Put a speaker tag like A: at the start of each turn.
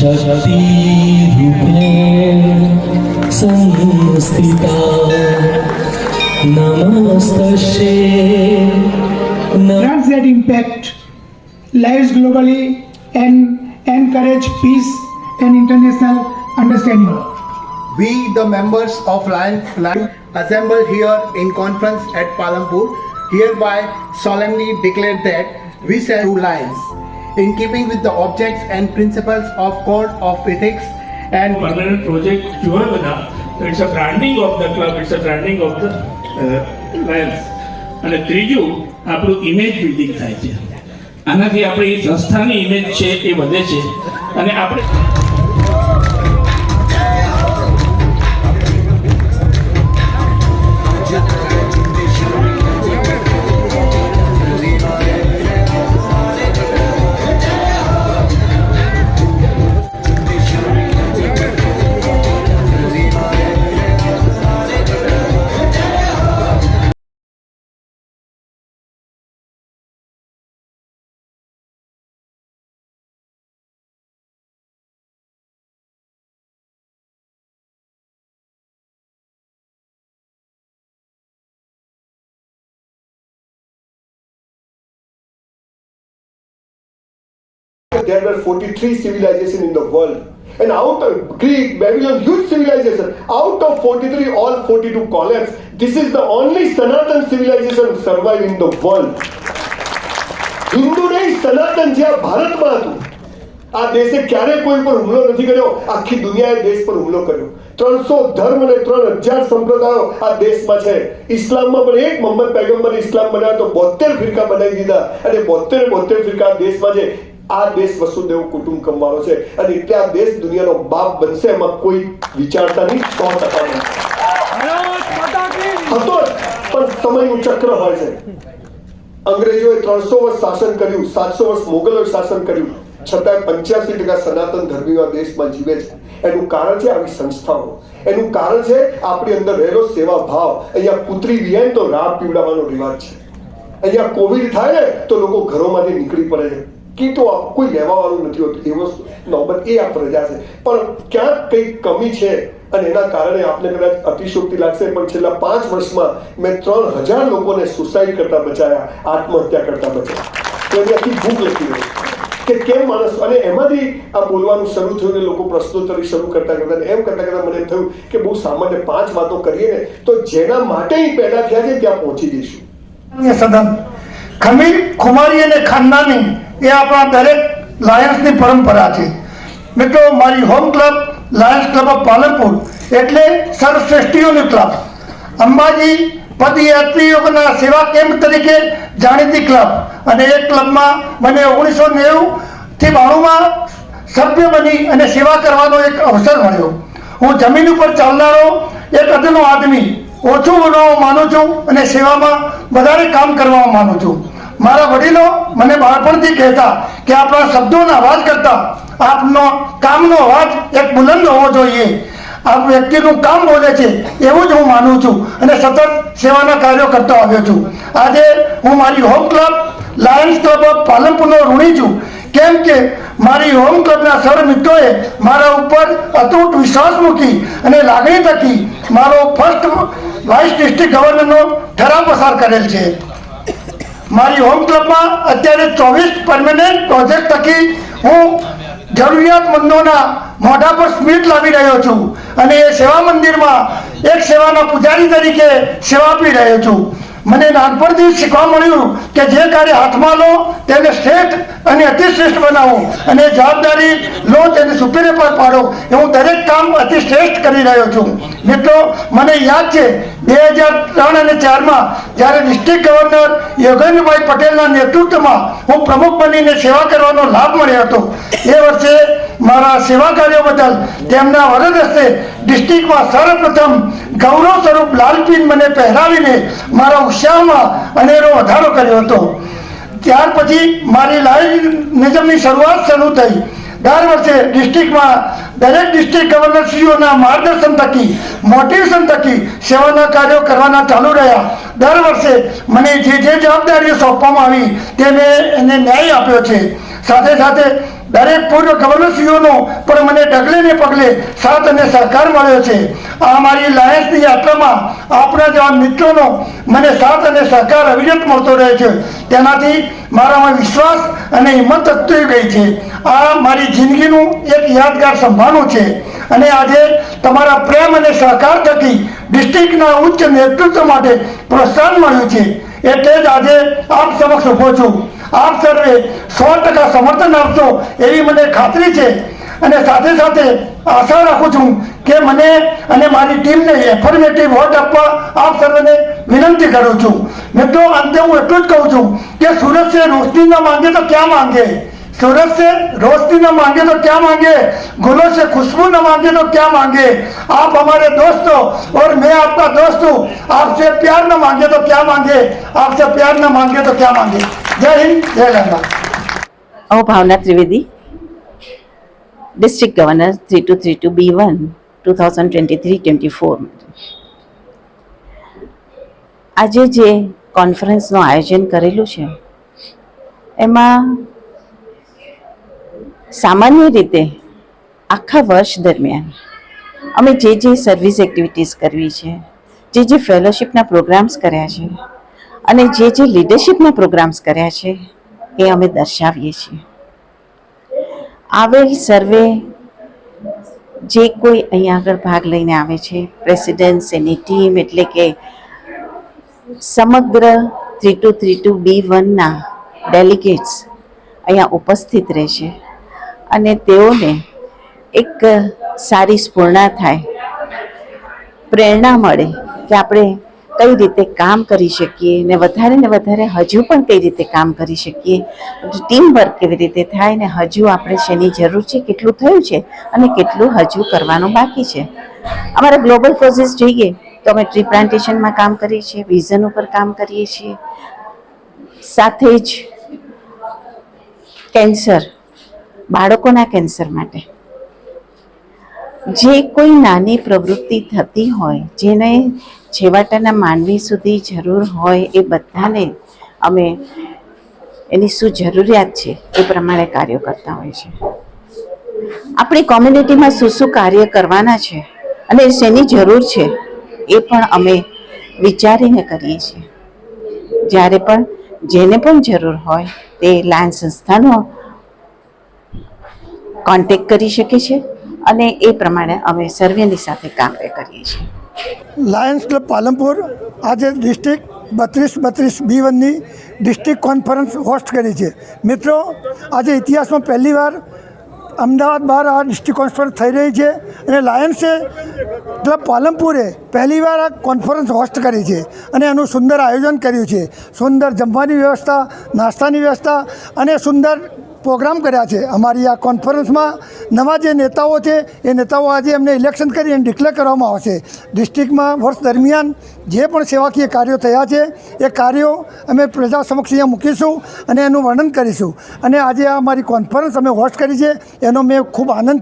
A: शक्तिरूपेण संस्थिता नमस्तस्यै नमः
B: grants that impact lives globally and encourage peace and international understanding.
C: We, the members of Lion, Lion assembled here in conference at Palampur, hereby solemnly declare that we shall do lions In keeping with the objects and principles of Code of Ethics and
D: permanent project તો it's a branding of the club it's a branding of the lions અને ત્રીજું, આપણું image building થાય છે. આનાથી આપણી સંસ્થાની image છે એ વધે છે. અને આપણે
E: There were 43 civilizations in the world. And out of Greek, Babylon, huge civilization. Out of 43, all 42 collapsed. This is the only Sanatan civilization survive in the world. Hindu નહીં સનાતન જે આ ભારતમાં હતું આ દેશે ક્યારે કોઈ પર હુમલો નથી કર્યો આખી દુનિયાએ દેશ પર હુમલો કર્યો ત્રણસો ધર્મ અને ત્રણ હજાર સંપ્રદાયો આ દેશમાં છે ઇસ્લામમાં પણ એક મોહમ્મદ પૈગંબર ઇસ્લામ બનાવ્યો તો બોતેર ફિરકા બનાવી દીધા અને બોતેર બોતેર ફિરકા આ દેશમાં છે આ દેશ વસુદેવ કુટુંબ વાળો છે અને એટલે આ દેશ દુનિયાનો બાપ બનશે એમાં કોઈ વિચારતા નહીં સો ટકા હતો પણ સમયનું ચક્ર હોય છે. અંગ્રેજોએ ત્રણસો વર્ષ શાસન કર્યું સાતસો વર્ષ મોગલોએ શાસન કર્યું. છતાં પંચ્યાસી ટકા સનાતન ધર્મીઓ આ દેશમાં જીવે છે. એનું કારણ છે આવી સંસ્થાઓ. એનું કારણ છે આપણી અંદર રહેલો સેવા ભાવ અહીંયા કૂતરી વિહાય તો રાહ પીવડાવવાનો રિવાજ છે. અહીંયા કોવિડ થાય ને તો લોકો ઘરોમાંથી નીકળી પડે છે. કીટો આપ- કોઈ લેવાવાળું નથી હોતું. એ વસ્તુ નોબત એ આ પ્રજા છે. પણ ક્યાંક કંઈક કમી છે અને એના કારણે આપને કદાચ અતિશોક્તિ લાગશે, પણ છેલ્લા પાંચ વર્ષમાં મેં ત્રણ હજાર લોકોને સુસાઇડ કરતા બચાયા, આત્મહત્યા કરતા બચાયા. તો એની ભૂખ લખી રહી કે કેમ માણસ અને એમાંથી આ બોલવાનું શરૂ થયું ને લોકો પ્રશ્નોત્તરી શરૂ કરતા કરતા એમ કરતા કરતા મને થયું કે બહુ સામાન્ય પાંચ વાતો કરીએ ને, તો જેના માટે પેદા થયા છે ત્યાં પહોંચી જઈશું.
F: સદન ખમીર, ખુમારી અને ખાનદાની એ આપણા દરેક લાયન્સની પરંપરા છે. મિત્રો, મારી home club lions club of Palanpur એટલે સર્વશ્રેષ્ઠીઓની ક્લબ અંબાજી પદયાત્રીઓના સેવા કેમ્પ તરીકે જાણીતી ક્લબ અને એ ક્લબમાં મને ઓગણીસો નેવુંથી બાણુંમાં સભ્ય બની અને સેવા કરવાનો એક અવસર મળ્યો. હું જમીન ઉપર ચાલનારો એક અદનો આદમી. ઓછું બનાવવા માનું છું અને સેવામાં વધારે કામ કરવા માનું છું. મારા વડીલો મને બાળપણથી કહેતા કે આપણા શબ્દોના અવાજ કરતા આપનો કામનો અવાજ એક બુલંદ હોવો જોઈએ. આ વ્યક્તિનું કામ બોલે છે, એવું જ હું માનું છું અને સતત સેવાના કાર્યો કરતો આવ્યો છું. આજે હું મારી home club lions club of પાલનપુરનો ઋણી છું. કેમ કે મારી હોમ ક્લબના સર મિત્રોએ મારા ઉપર અતૂટ વિશ્વાસ મૂકી અને લાગણી થકી મારો ફર્સ્ટ વાઇસ ડિસ્ટ્રિક્ટ ગવર્નરનો ઠરાવ પસાર કરેલ છે. મારી હોમ ક્લબમાં અત્યારે ચોવીસ પરમેનન્ટ પ્રોજેક્ટ થકી હું જરૂરિયાતમંદોના મોઢા પર સ્મિત લાવી રહ્યો છું. અને એ સેવા મંદિરમાં એક સેવાના પૂજારી તરીકે સેવા આપી રહ્યો છું. મને નાનપણથી શીખવા મળ્યું કે જે કાર્ય હાથમાં લો, તેને શ્રેષ્ઠ અને અતિશ્રેષ્ઠ બનાવો અને જવાબદારી લો, તેને સુપીરિયર પર પાડો. હું દરેક કામ અતિશ્રેષ્ઠ કરી રહ્યો છું. મિત્રો, મને યાદ છે, બે હજાર ત્રણ અને ચારમાં જ્યારે ડિસ્ટ્રિક્ટ ગવર્નર યોગેન્દ્રભાઈ પટેલના નેતૃત્વમાં હું પ્રમુખ બનીને સેવા કરવાનો લાભ મળ્યો હતો. એ વર્ષે મારા સેવા કાર્યો બદલ તેમના વરદ હસ્તે ડિસ્ટ્રિક્ટમાં સર્વપ્રથમ ગૌરવ સ્વરૂપ લાલપીન મને પહેરાવીને મારા ઉત્સાહમાં અનેરો વધારો કર્યો હતો. ત્યાર પછી મારી લાઈવ નિઝમની શરૂઆત શરૂ થઈ. દર વર્ષે ડિસ્ટ્રિક્ટમાં દરેક ડિસ્ટ્રિક્ટ ગવર્નરશ્રીઓના માર્ગદર્શન થકી, મોટિવેશન થકી સેવાના કાર્યો કરવાના ચાલુ રહ્યા. દર વર્ષે મને જે જે જવાબદારીઓ સોંપવામાં આવી તે મેં એને ન્યાય આપ્યો છે. સાથે સાથે દરેક પૂર્વ ગવર્નરશ્રીઓનો પણ મને ડગલે ને પગલે સાથ અને સહકાર મળ્યો છે. આ મારી લાયન્સની યાત્રામાં આપણા જેવા મિત્રોનો મને સાથ અને સહકાર અવિરત મળતો રહે છે. તેનાથી મારામાં વિશ્વાસ અને હિંમત વધતી ગઈ છે. આ મારી જિંદગીનું એક યાદગાર સંભાળનું છે. અને આજે તમારા પ્રેમ અને સહકાર થકી ડિસ્ટ્રિક્ટના ઉચ્ચ નેતૃત્વ માટે પ્રોત્સાહન મળ્યું છે. એટલે જ આજે આપ સમક્ષ ઊભો છું. આપ સર્વે સો ટકા સમર્થન આપશો એવી મને ખાતરી છે. અને સાથે સાથે આશા રાખું છું કે મને અને મારી ટીમને એફર્મેટિવ વોટ આપવા આપ સર્વેને વિનંતી કરું છું. મિત્રો, અંતે હું એટલું જ કહું છું કે સુરત છે રોશની ન માંગે તો ક્યાં માંગે? सूरत से रोशनी न मांगे तो क्या मांगे गुलों से खुशबू न मांगे तो क्या मांगे आप हमारे दोस्त हो और मैं आपका दोस्त हूँ आपसे प्यार न मांगे तो क्या मांगे आपसे प्यार न मांगे तो क्या मांगे जय हिंद जय गंगा
G: હું Bhavna Trivedi district governor three two three two B one two thousand twenty three twenty four આજે જે કોન્ફરન્સનું આયોજન કરેલું છે એમાં સામાન્ય રીતે આખા વર્ષ દરમિયાન અમે જે જે સર્વિસ એક્ટિવિટીઝ કરવી છે, જે જે ફેલોશિપના પ્રોગ્રામ્સ કર્યા છે અને જે જે લીડરશિપના પ્રોગ્રામ્સ કર્યા છે એ અમે દર્શાવીએ છીએ. આવેલ સર્વે જે કોઈ અહીંયા આગળ ભાગ લઈને આવે છે પ્રેસિડેન્ટ એની ટીમ એટલે કે સમગ્ર three two three two B વનના delegates અહીંયા ઉપસ્થિત રહેશે અને તેઓને એક સારી સ્ફૂર્ણા થાય, પ્રેરણા મળે કે આપણે કઈ રીતે કામ કરી શકીએ ને વધારે ને વધારે હજુ પણ કઈ રીતે કામ કરી શકીએ. ટીમ વર્ક કેવી રીતે થાય ને હજુ આપણે શેની જરૂર છે, કેટલું થયું છે અને કેટલું હજુ કરવાનું બાકી છે. અમારા ગ્લોબલ પ્રોસેસ જોઈએ તો અમે ટ્રી પ્લાન્ટેશનમાં કામ કરીએ છીએ વિઝન ઉપર કામ કરીએ છીએ. સાથે જ કેન્સર બાળકોના કેન્સર માટે. જે કોઈ નાની પ્રવૃત્તિ થતી હોય, જેને છેવાટાના માનવી સુધી જરૂર હોય એ બધાને અમે એની શું જરૂરિયાત છે એ પ્રમાણે કાર્યો કરતા હોય છે. આપણી કોમ્યુનિટીમાં શું શું કાર્ય કરવાના છે અને શેની જરૂર છે એ પણ અમે વિચારીને કરીએ છીએ. જ્યારે પણ જેને પણ જરૂર હોય તે લાયન સંસ્થાનો કોન્ટેક કરી શકે છે અને એ પ્રમાણે અમે સર્વેની સાથે કામ કરીએ છીએ.
F: લાયન્સ ક્લબ પાલનપુર આજે ડિસ્ટ્રિક્ટ બત્રીસ બત્રીસ બી વનની ડિસ્ટ્રિક્ટ કોન્ફરન્સ હોસ્ટ કરી છે. મિત્રો, આજે ઇતિહાસમાં પહેલીવાર અમદાવાદ બહાર આ ડિસ્ટ્રિક્ટ કોન્ફરન્સ થઈ રહી છે અને લાયન્સે ક્લબ પાલનપુરે પહેલીવાર આ કોન્ફરન્સ હોસ્ટ કરી છે અને એનું સુંદર આયોજન કર્યું છે. સુંદર જમવાની વ્યવસ્થા, નાસ્તાની વ્યવસ્થા અને સુંદર પ્રોગ્રામ કર્યા છે. અમારી આ કોન્ફરન્સમાં નવા જે નેતાઓ છે, એ નેતાઓ આજે એમને ઇલેક્શન કરી અને ડિક્લેર કરવામાં આવશે. ડિસ્ટ્રિક્ટમાં વર્ષ દરમિયાન જે પણ સેવાકીય કાર્યો થયા છે, એ કાર્યો અમે પ્રજા સમક્ષ અહીંયા મૂકીશું અને એનું વર્ણન કરીશું. અને આજે આ અમારી કોન્ફરન્સ અમે હોસ્ટ કરી છે, એનો મેં ખૂબ આનંદ